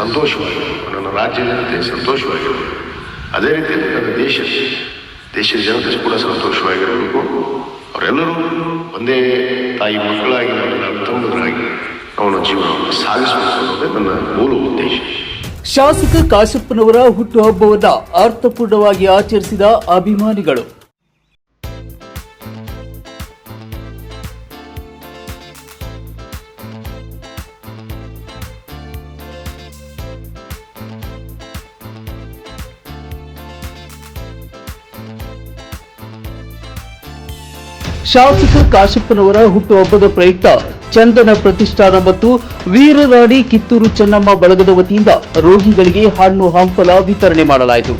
ಸಂತೋಷವಾಗಿರಬೇಕು ನನ್ನ ರಾಜ್ಯ ಜನತೆ ಸಂತೋಷವಾಗಿರಬೇಕು ಅದೇ ರೀತಿಯಲ್ಲಿ ನನ್ನ ದೇಶ, ದೇಶದ ಜನತೆ ಕೂಡ ಸಂತೋಷವಾಗಿರಬೇಕು. ಅವರೆಲ್ಲರೂ ಒಂದೇ ತಾಯಿ ಮಕ್ಕಳಾಗಿ ನನ್ನ ಅವನ ಜೀವನವನ್ನು ಸಾಗಿಸಬೇಕು ಅನ್ನೋದೇ ನನ್ನ ಮೂಲ ಉದ್ದೇಶ. ಶಾಸಕ ಕಾಶಪ್ಪನವರ ಹುಟ್ಟುಹಬ್ಬವನ್ನು ಅರ್ಥಪೂರ್ಣವಾಗಿ ಆಚರಿಸಿದ ಅಭಿಮಾನಿಗಳು. ಶಾಸಕ ಕಾಶಪ್ಪನವರ ಹುಟ್ಟುಹಬ್ಬದ ಪ್ರಯುಕ್ತ ಚಂದನ ಪ್ರತಿಷ್ಠಾನ ಮತ್ತು ವೀರರಾಣಿ ಕಿತ್ತೂರು ಚೆನ್ನಮ್ಮ ಬಳಗದ ವತಿಯಿಂದ ರೋಗಿಗಳಿಗೆ ಹಣ್ಣು ಹಂಪಲ ವಿತರಣೆ ಮಾಡಲಾಯಿತು.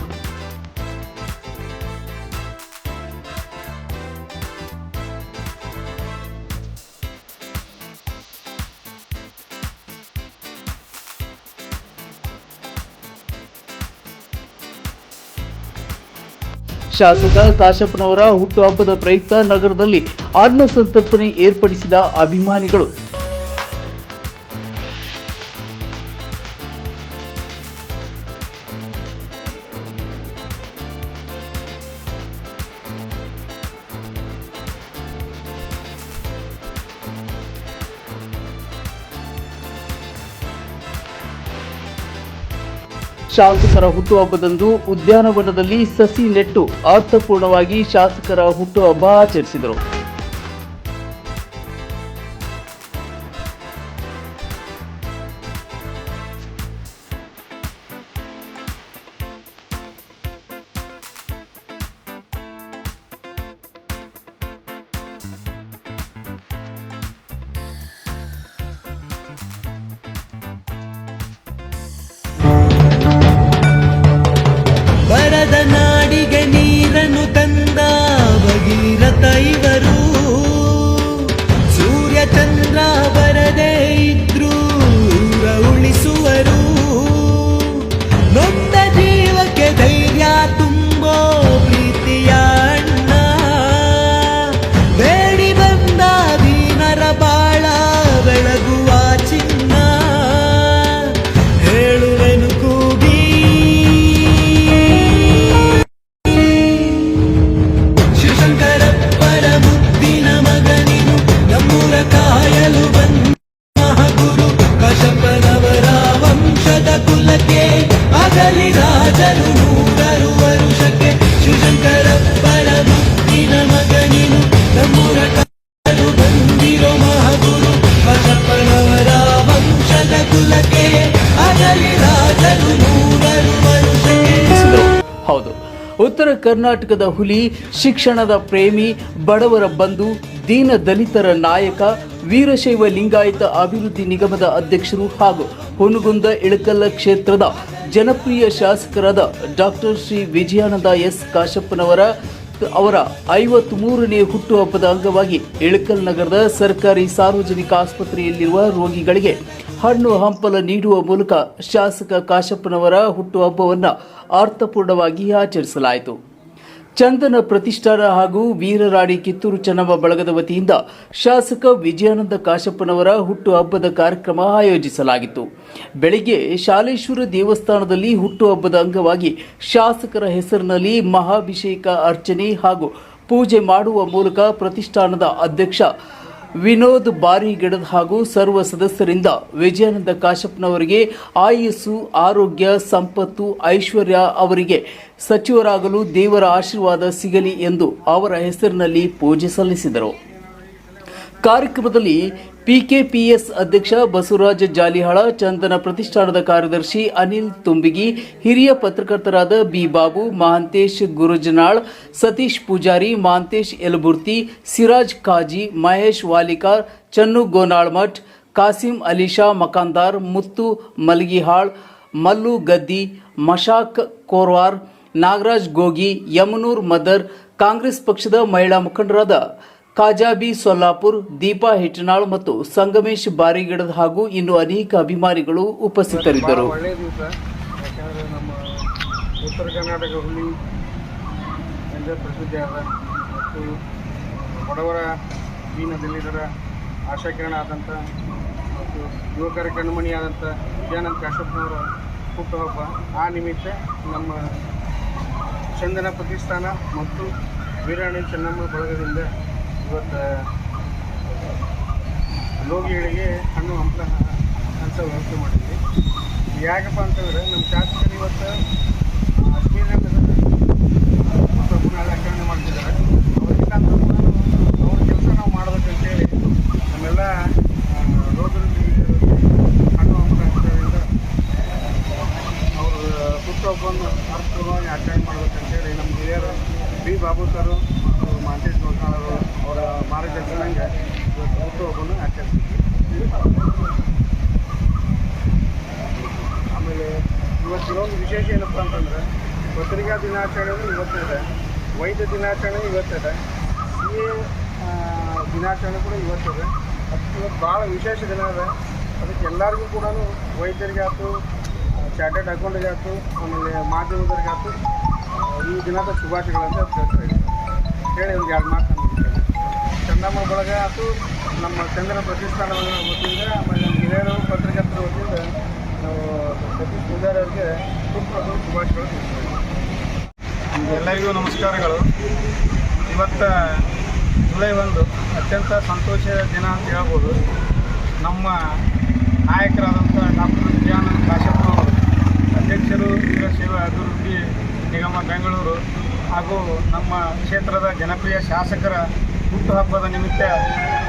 ಶಾಸಕ ಕಾಶಪ್ಪನವರ ಹುಟ್ಟುಹಬ್ಬದ ಪ್ರಯುಕ್ತ ನಗರದಲ್ಲಿ ಅನ್ನ ಸಂತರ್ಪಣೆ ಏರ್ಪಡಿಸಿದ ಅಭಿಮಾನಿಗಳು. ಶಾಸಕರ ಹುಟ್ಟುಹಬ್ಬದಂದು ಉದ್ಯಾನವನದಲ್ಲಿ ಸಸಿ ನೆಟ್ಟು ಅರ್ಥಪೂರ್ಣವಾಗಿ ಶಾಸಕರ ಹುಟ್ಟುಹಬ್ಬ ಆಚರಿಸಿದರು. வேதனை ಕುಲಕ್ಕೆ, ಅಗಲಿ ರಾಜರು ನೂರರು ವರುಷಕ್ಕೆ ಶಿವಶಂಕರಪ್ಪರ ಮುದ್ದಿನ ಮಗನಿನು, ನಮ್ಮೂರ ಕಾಲು ಬಂದಿರೋ ಮಹಾಗುರು ಬಸಪ್ಪನವರ ವಂಶದ ಕುಲಕ್ಕೆ, ಅಗಲಿ ರಾಜರು ನೂರರು ವರುಷಕ್ಕೆ. ಹೌದು, ಉತ್ತರ ಕರ್ನಾಟಕದ ಹುಲಿ, ಶಿಕ್ಷಣದ ಪ್ರೇಮಿ, ಬಡವರ ಬಂಧು, ದೀನ ದಲಿತರ ನಾಯಕ ವೀರಶೈವ ಲಿಂಗಾಯತ ಅಭಿವೃದ್ಧಿ ನಿಗಮದ ಅಧ್ಯಕ್ಷರು ಹಾಗೂ ಹುಣಗುಂದ ಇಳಕಲ್ಲ ಕ್ಷೇತ್ರದ ಜನಪ್ರಿಯ ಶಾಸಕರಾದ ಡಾಕ್ಟರ್ ಶ್ರೀ ವಿಜಯಾನಂದ ಎಸ್ ಕಾಶಪ್ಪನವರ, ಅವರ ಐವತ್ತ್ ಮೂರನೇ ಹುಟ್ಟುಹಬ್ಬದ ಅಂಗವಾಗಿ ಇಳಕಲ್ ನಗರದ ಸರ್ಕಾರಿ ಸಾರ್ವಜನಿಕ ಆಸ್ಪತ್ರೆಯಲ್ಲಿರುವ ರೋಗಿಗಳಿಗೆ ಹಣ್ಣು ಹಂಪಲ ನೀಡುವ ಮೂಲಕ ಶಾಸಕ ಕಾಶಪ್ಪನವರ ಹುಟ್ಟುಹಬ್ಬವನ್ನು ಅರ್ಥಪೂರ್ಣವಾಗಿ ಆಚರಿಸಲಾಯಿತು. ಚಂದನ ಪ್ರತಿಷ್ಠಾನ ಹಾಗೂ ವೀರರಾಣಿ ಕಿತ್ತೂರು ಚೆನ್ನಮ್ಮ ಬಳಗದ ವತಿಯಿಂದ ಶಾಸಕ ವಿಜಯಾನಂದ ಕಾಶಪ್ಪನವರ ಹುಟ್ಟುಹಬ್ಬದ ಕಾರ್ಯಕ್ರಮ ಆಯೋಜಿಸಲಾಗಿತ್ತು. ಬೆಳಿಗ್ಗೆ ಶಾಲೇಶ್ವರ ದೇವಸ್ಥಾನದಲ್ಲಿ ಹುಟ್ಟುಹಬ್ಬದ ಅಂಗವಾಗಿ ಶಾಸಕರ ಹೆಸರಿನಲ್ಲಿ ಮಹಾಭಿಷೇಕ ಅರ್ಚನೆ ಹಾಗೂ ಪೂಜೆ ಮಾಡುವ ಮೂಲಕ ಪ್ರತಿಷ್ಠಾನದ ಅಧ್ಯಕ್ಷ ವಿನೋದ್ ಬಾರಿ ಗಿಡದ ಹಾಗೂ ಸರ್ವ ಸದಸ್ಯರಿಂದ ವಿಜಯಾನಂದ ಕಾಶಪ್ಪನವರಿಗೆ ಆಯುಸ್ಸು, ಆರೋಗ್ಯ, ಸಂಪತ್ತು, ಐಶ್ವರ್ಯ ಅವರಿಗೆ ಸಚಿವರಾಗಲು ದೇವರ ಆಶೀರ್ವಾದ ಸಿಗಲಿ ಎಂದು ಅವರ ಹೆಸರಿನಲ್ಲಿ ಪೂಜೆ ಸಲ್ಲಿಸಿದರು. ಕಾರ್ಯಕ್ರಮದಲ್ಲಿ ಪಿಕೆಪಿಎಸ್ ಅಧ್ಯಕ್ಷ ಬಸವರಾಜ ಜಾಲಿಹಾಳ, ಚಂದನ ಪ್ರತಿಷ್ಠಾನದ ಕಾರ್ಯದರ್ಶಿ ಅನಿಲ್ ತುಂಬಿಗಿ, ಹಿರಿಯ ಪತ್ರಕರ್ತರಾದ ಬಿ ಬಾಬು ಮಹಾಂತೇಶ್ ಗುರುಜನಾಳ್, ಸತೀಶ್ ಪೂಜಾರಿ, ಮಹಾಂತೇಶ್ ಯಲಬುರ್ತಿ, ಸಿರಾಜ್ ಖಾಜಿ ಮಹೇಶ್ ವಾಲಿಕಾರ್ ಚನ್ನು ಗೋನಾಳ್ಮಠ್, ಕಾಸಿಂ ಅಲಿಶಾ ಮಕಾಂದಾರ್, ಮುತ್ತು ಮಲ್ಗಿಹಾಳ್, ಮಲ್ಲು ಗದ್ದಿ, ಮಶಾಕ್ ಕೋರ್ವಾರ್, ನಾಗರಾಜ್ ಗೋಗಿ, ಯಮನೂರ್ ಮದರ್, ಕಾಂಗ್ರೆಸ್ ಪಕ್ಷದ ಮಹಿಳಾ ಮುಖಂಡರಾದ ಕಾಜಾಬಿ ಸೊಲ್ಲಾಪುರ್, ದೀಪಾ ಹೆಟ್ಟನಾಳ್ ಮತ್ತು ಸಂಗಮೇಶ್ ಬಾರಿಗಿಡದ ಹಾಗೂ ಇನ್ನು ಅನೇಕ ಅಭಿಮಾನಿಗಳು ಉಪಸ್ಥಿತರಿದ್ದರು. ನಮ್ಮ ಉತ್ತರ ಕರ್ನಾಟಕ ಹುಲಿ ಎಂದೇ ಪ್ರಸಿದ್ಧಿಯಾದ ಮತ್ತು ಬಡವರ ದೀನ ಆಶಾಕಿರಣ ಆದಂಥ ಮತ್ತು ಯುವಕರ ಕಣ್ಮಣಿಯಾದಂಥ ವಿದ್ಯಾನಂದ ಕಾಶ್ಯಪ್ನವರ ಹುಟ್ಟುಹಬ್ಬ, ಆ ನಿಮಿತ್ತ ನಮ್ಮ ಚಂದನ ಪ್ರತಿಷ್ಠಾನ ಮತ್ತು ವೀರಾಣಿ ಚೆನ್ನಮ್ಮ ಬಳಗದಿಂದ ಇವತ್ತು ರೋಗಿಗಳಿಗೆ ಹಣ್ಣು, ಹಂಪಲ ಅಂತ ವ್ಯವಸ್ಥೆ ಮಾಡಿದ್ವಿ. ಯಾಕಪ್ಪ ಅಂತಂದ್ರೆ ನಮ್ಮ ಶಾಸಕರು ಇವತ್ತು ಗುಣ ಆಚರಣೆ ಮಾಡ್ತಿದ್ದಾರೆ. ಅವರಿಗಿಂತ ಅವ್ರ ಕೆಲಸ ನಾವು ಮಾಡ್ಬೇಕಂತೇಳಿ ನಮ್ಮೆಲ್ಲ ರೋಗರಿಗೆ, ಹಣ್ಣು, ಹಂಪಲ ಹಂಚೋದ್ರಿಂದ ಅವರು ಹುಟ್ಟುಹಬ್ಬವನ್ನು ಅರ್ಥವಾಗಿ ಆಚರಣೆ ಮಾಡ್ಬೇಕಂತೇಳಿ ನಮ್ಮ ಹಿರಿಯರು ಬಿ ಬಾಬು ಸರು ಮತ್ತು ಮಾಂತೇಶ್ ಗೋಸಾಳರು ಅವರ ಮಾರ್ಗದರ್ಶನಂಗೆ ಇವತ್ತು ಹುಟ್ಟುಹಬ್ಬವನ್ನು ಆಚರಿಸ್ತೀವಿ ಆಮೇಲೆ ಇವತ್ತು ಇನ್ನೊಂದು ವಿಶೇಷ ಏನಪ್ಪ ಅಂತಂದ್ರೆ ಪತ್ರಿಕಾ ದಿನಾಚರಣೆನೂ ಇವತ್ತಿದೆ. ವೈದ್ಯ ದಿನಾಚರಣೆ ಇವತ್ತಿದೆ. ಸಿ ಎ ದಿನಾಚರಣೆ ಕೂಡ ಇವತ್ತಿದೆ. ಅದು ಇವತ್ತು ಭಾಳ ವಿಶೇಷ ದಿನ ಇದೆ. ಅದಕ್ಕೆ ಎಲ್ಲರಿಗೂ ಕೂಡ ವೈದ್ಯರಿಗೆ ಆಯ್ತು ಚಾರ್ಟೆಡ್ ಅಕೌಂಟಿಗೆ ಆಯ್ತು ಆಮೇಲೆ ಮಾಧ್ಯಮದವ್ರಿಗೆ ಆಯ್ತು ಈ ದಿನದ ಶುಭಾಶಯಗಳಂತ ಹೇಳ್ತಾ ಇದ್ದೀನಿ. ಹೇಳಿ ಒಂದು ಎರಡು ಮಾತು ಚಂದಮ್ಮ ಬಳಗ ಆಯಿತು ನಮ್ಮ ಚಂದ್ರ ಪ್ರತಿಷ್ಠಾನದ ವತಿಯಿಂದ ಆಮೇಲೆ ನಮ್ಮ ಹಿರಿಯರು ಪತ್ರಕರ್ತರ ವತಿಯಿಂದ ನಾವು ಸತೀಶ್ ಪೂಜಾರಿ ಅವರಿಗೆ ತುಂಬ ಶುಭಾಶಯಗಳು ಎಲ್ಲರಿಗೂ ನಮಸ್ಕಾರಗಳು. ಇವತ್ತು ಜುಲೈ ಒಂದು ಅತ್ಯಂತ ಸಂತೋಷ ದಿನ ಅಂತ ಹೇಳ್ಬೋದು. ನಮ್ಮ ನಾಯಕರಾದಂಥ ಡಾಕ್ಟರ್ ವಿಜಯಾನಂದ ಕಾಶಪ್ಪನವರು ಅಧ್ಯಕ್ಷರು ಸೇವಾ ಅಭಿವೃದ್ಧಿ ನಿಗಮ ಬೆಂಗಳೂರು ಹಾಗೂ ನಮ್ಮ ಕ್ಷೇತ್ರದ ಜನಪ್ರಿಯ ಶಾಸಕರ ಹುಟ್ಟುಹಬ್ಬದ ನಿಮಿತ್ತ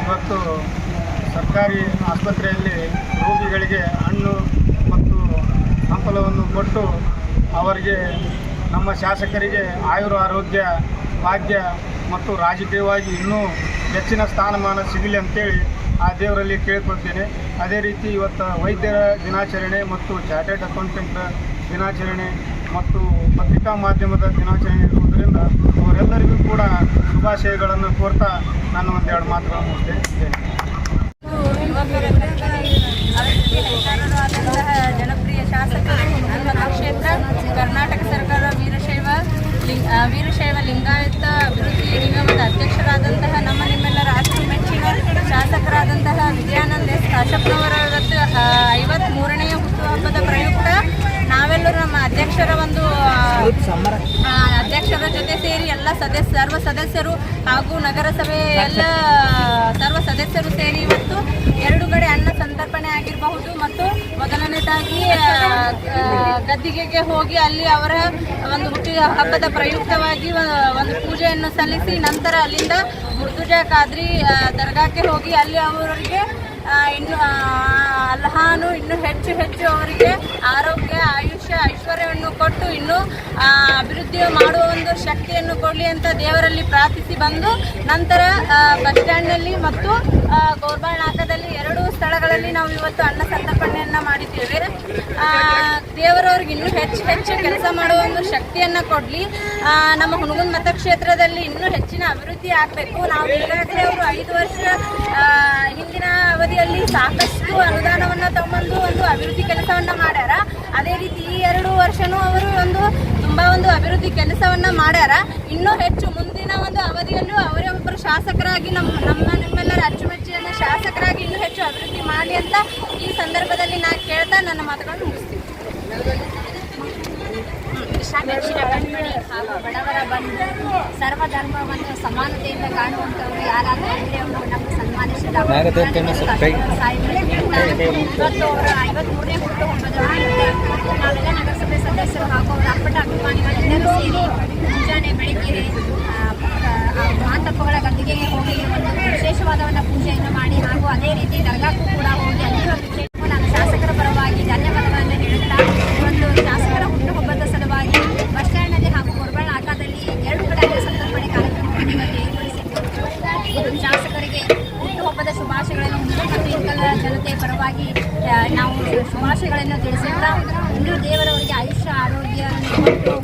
ಇವತ್ತು ಸರ್ಕಾರಿ ಆಸ್ಪತ್ರೆಯಲ್ಲಿ ರೋಗಿಗಳಿಗೆ ಹಣ್ಣು ಮತ್ತು ಹಂಪಲವನ್ನು ಕೊಟ್ಟು ಅವರಿಗೆ ನಮ್ಮ ಶಾಸಕರಿಗೆ ಆಯುರ ಆರೋಗ್ಯ, ಭಾಗ್ಯ ಮತ್ತು ರಾಜಕೀಯವಾಗಿ ಇನ್ನೂ ಹೆಚ್ಚಿನ ಸ್ಥಾನಮಾನ ಸಿಗಲಿ ಅಂತೇಳಿ ಆ ದೇವರಲ್ಲಿ ಕೇಳಿಕೊಳ್ತೇನೆ. ಅದೇ ರೀತಿ ಇವತ್ತು ವೈದ್ಯರ ದಿನಾಚರಣೆ ಮತ್ತು ಚಾರ್ಟೆಡ್ ಅಕೌಂಟೆಂಟ್ ದಿನಾಚರಣೆ ಮತ್ತು ಪತ್ರಿಕಾ ಮಾಧ್ಯಮದ ದಿನಾಚರಣೆ ಇರುವುದರಿಂದ ಅವರೆಲ್ಲರಿಗೂ ಕೂಡ ಶುಭಾಶಯಗಳನ್ನು ಕೋರ್ತಾ ನಾನು ಒಂದೆರಡು ಮಾತುಗಳನ್ನು ಮುಗಿಸ್ತೇನೆ ಜನಪ್ರಿಯ ಶಾಸಕರು ನಮ್ಮ ಕ್ಷೇತ್ರ ಕರ್ನಾಟಕ ಸರ್ಕಾರ ವೀರಶೈವ ಲಿಂಗ ವೀರಶೈವ ಲಿಂಗಾಯತ ಅಭಿವೃದ್ಧಿ ನಿಗಮದ ಅಧ್ಯಕ್ಷರಾದಂತಹ ನಮ್ಮ ನಿಮ್ಮೆಲ್ಲರ ಅಷ್ಟು ಮೆಚ್ಚಿನ ಶಾಸಕರಾದಂತಹ ವಿಜಯಾನಂದ ಎಸ್ ಕಾಶಪ್ಪನವರ ಇವತ್ತು ಐವತ್ತ್ ಮೂರನೆಯ ಹುಟ್ಟುಹಬ್ಬದ ಪ್ರಯುಕ್ತ ನಾವೆಲ್ಲರೂ ನಮ್ಮ ಅಧ್ಯಕ್ಷರ ಒಂದು ಆ, ಆ, ಅಧ್ಯಕ್ಷರ ಜೊತೆ ಸೇರಿ ಎಲ್ಲ ಸದಸ್ಯ ಸರ್ವ ಸದಸ್ಯರು ಹಾಗೂ ನಗರಸಭೆ ಎಲ್ಲ ಸರ್ವ ಸದಸ್ಯರು ಸೇರಿ ಇವತ್ತು ಎರಡು ಕಡೆ ಅನ್ನ ಸಂತರ್ಪಣೆ ಆಗಿರಬಹುದು ಮತ್ತು ಮೊದಲನೇದಾಗಿ ಗದ್ದಿಗೆಗೆ ಹೋಗಿ ಅಲ್ಲಿ ಅವರ ಒಂದು ಹುಟ್ಟಿದ ಹಬ್ಬದ ಪ್ರಯುಕ್ತವಾಗಿ ಒಂದು ಪೂಜೆಯನ್ನು ಸಲ್ಲಿಸಿ ನಂತರ ಅಲ್ಲಿಂದ ಮುರ್ದುಜಾ ಖಾದ್ರಿ ದರ್ಗಾಕ್ಕೆ ಹೋಗಿ ಅಲ್ಲಿ ಅವರಿಗೆ ಇನ್ನು ಅಲ್ಹಾನು ಇನ್ನು ಹೆಚ್ಚು ಹೆಚ್ಚು ಅವರಿಗೆ ಆರೋಗ್ಯ ಆಯುಷ್ಯ ಐಶ್ವರ್ಯವನ್ನು ಕೊಟ್ಟು ಇನ್ನು ಆ, ಅಭಿವೃದ್ಧಿ ಮಾಡುವ ಒಂದು ಶಕ್ತಿಯನ್ನು ಕೊಡಲಿ ಅಂತ ದೇವರಲ್ಲಿ ಪ್ರಾರ್ಥಿಸಿ ಬಂದು ನಂತರ ಬಸ್ ಸ್ಟ್ಯಾಂಡ್ನಲ್ಲಿ ಮತ್ತು ಗೋರ್ಬಾಳ್ನಾಕದಲ್ಲಿ ಗೋರ್ಬಾಳ್ ಎರಡು ಸ್ಥಳಗಳಲ್ಲಿ ನಾವು ಇವತ್ತು ಅನ್ನ ಸಂತರ್ಪಣೆಯನ್ನು ಮಾಡಿದ್ದೇವೆ. ದೇವರವ್ರಿಗೆ ಇನ್ನೂ ಹೆಚ್ಚು ಹೆಚ್ಚು ಕೆಲಸ ಮಾಡುವ ಒಂದು ಶಕ್ತಿಯನ್ನು ಕೊಡಲಿ. ನಮ್ಮ ಹುಣಗುಂದ್ ಮತಕ್ಷೇತ್ರದಲ್ಲಿ ಇನ್ನೂ ಹೆಚ್ಚಿನ ಅಭಿವೃದ್ಧಿ ಆಗಬೇಕು. ನಾವು ಈಗಾಗಲೇ ಅವರು ಐದು ವರ್ಷ ಹಿಂದಿನ ಅವಧಿಯಲ್ಲಿ ಸಾಕಷ್ಟು ಅನುದಾನವನ್ನು ತಗೊಂಡು ಒಂದು ಅಭಿವೃದ್ಧಿ ಕೆಲಸವನ್ನು ಮಾಡ್ಯಾರ. ಅದೇ ರೀತಿ ಈ ಎರಡು ವರ್ಷನೂ ಅವರು ಒಂದು ತುಂಬಾ ಒಂದು ಅಭಿವೃದ್ಧಿ ಕೆಲಸವನ್ನ ಮಾಡ್ಯಾರ. ಇನ್ನೂ ಹೆಚ್ಚು ಮುಂದಿನ ಒಂದು ಅವಧಿಯಲ್ಲೂ ಅವರೇ ಒಬ್ಬರು ಶಾಸಕರಾಗಿ ನಮ್ಮ ನಮ್ಮ ನಿಮ್ಮೆಲ್ಲರ ಅಚ್ಚುಮೆಚ್ಚಿನ ಶಾಸಕರಾಗಿ ಇನ್ನೂ ಹೆಚ್ಚು ಅಭಿವೃದ್ಧಿ ಮಾಡಿ ಅಂತ ಈ ಸಂದರ್ಭದಲ್ಲಿ ನಾನು ಕೇಳ್ತಾ ನನ್ನ ಮಾತುಗಳನ್ನು ಮುಗಿಸ್ತೀನಿ. ಸರ್ವಧರ್ಮವನ್ನು ಸಮಾನತೆಯಿಂದ ಕಾಣುವಂಥವ್ರು ಯಾರಾದರೂ ಅವರು ನಮ್ಮ ಇವತ್ತು ಅವರ ಐವತ್ಮೂರನೇ ಹುಟ್ಟು ನಿಮಿತ್ತ ನಾವೆಲ್ಲ ನಗರಸಭೆ ಸದಸ್ಯರು ಹಾಗೂ ಅವರ ಅಪ್ಪಟ ಅಭಿಮಾನಿಗಳೆಲ್ಲರೂ ಸೇರಿ ಮುಂಜಾನೆ ಬೆಳಿಗ್ಗೆ ಮಾತಪ್ಪಗಳ ಗದ್ದಿಗೆಗೆ ಹೋಗಿ ಒಂದು ವಿಶೇಷವಾದ ಪೂಜೆಯನ್ನು ಮಾಡಿ ಹಾಗೂ ಅದೇ ರೀತಿ ದರ್ಗಾಕ್ಕೂ ಕೂಡ ಹೋಗಿ Thank you.